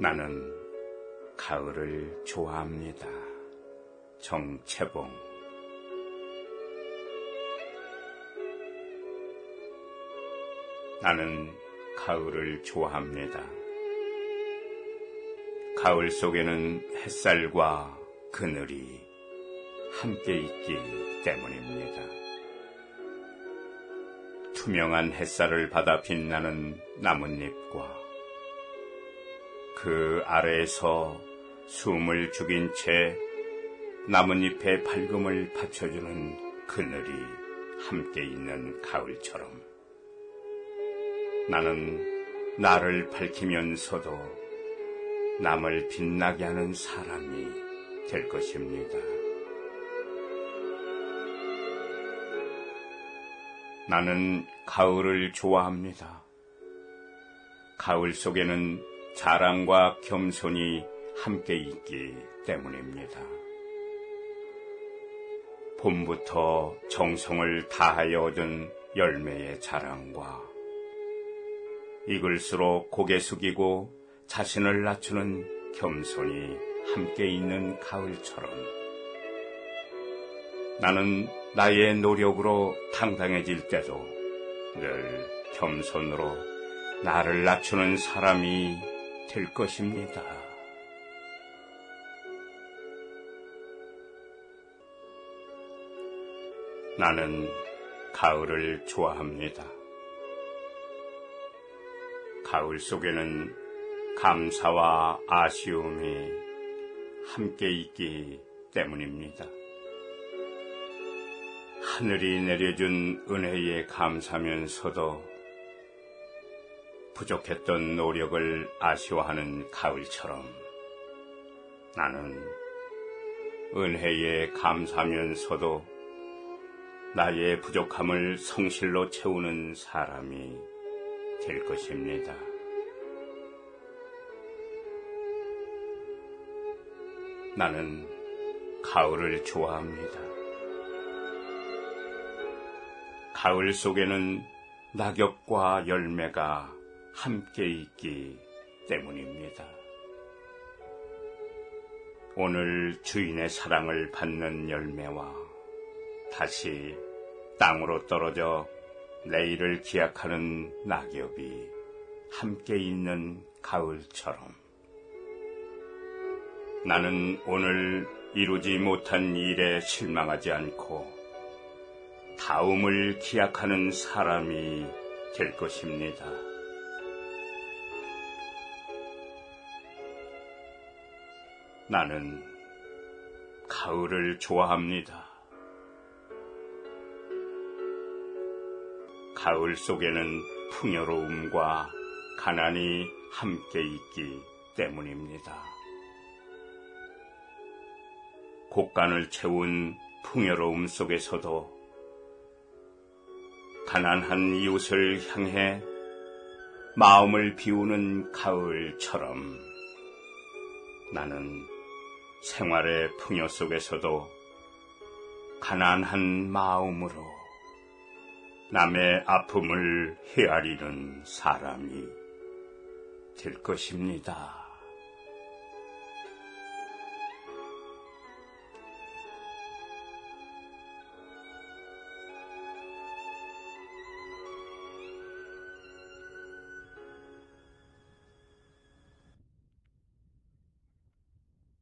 나는 가을을 좋아합니다. 정채봉 나는 가을을 좋아합니다. 가을 속에는 햇살과 그늘이 함께 있기 때문입니다. 투명한 햇살을 받아 빛나는 나뭇잎과 그 아래에서 숨을 죽인 채 나뭇잎의 밝음을 받쳐주는 그늘이 함께 있는 가을처럼 나는 나를 밝히면서도 남을 빛나게 하는 사람이 될 것입니다. 나는 가을을 좋아합니다. 가을 속에는 자랑과 겸손이 함께 있기 때문입니다. 봄부터 정성을 다하여 얻은 열매의 자랑과 익을수록 고개 숙이고 자신을 낮추는 겸손이 함께 있는 가을처럼 나는 나의 노력으로 당당해질 때도 늘 겸손으로 나를 낮추는 사람이 될 것입니다. 나는 가을을 좋아합니다. 가을 속에는 감사와 아쉬움이 함께 있기 때문입니다. 하늘이 내려준 은혜에 감사하면서도 부족했던 노력을 아쉬워하는 가을처럼 나는 은혜에 감사하면서도 나의 부족함을 성실로 채우는 사람이 될 것입니다. 나는 가을을 좋아합니다. 가을 속에는 낙엽과 열매가 함께 있기 때문입니다. 오늘 주인의 사랑을 받는 열매와 다시 땅으로 떨어져 내일을 기약하는 낙엽이 함께 있는 가을처럼 나는 오늘 이루지 못한 일에 실망하지 않고 다음을 기약하는 사람이 될 것입니다. 나는 가을을 좋아합니다. 가을 속에는 풍요로움과 가난이 함께 있기 때문입니다. 곡간을 채운 풍요로움 속에서도 가난한 이웃을 향해 마음을 비우는 가을처럼 나는 생활의 풍요 속에서도 가난한 마음으로 남의 아픔을 헤아리는 사람이 될 것입니다.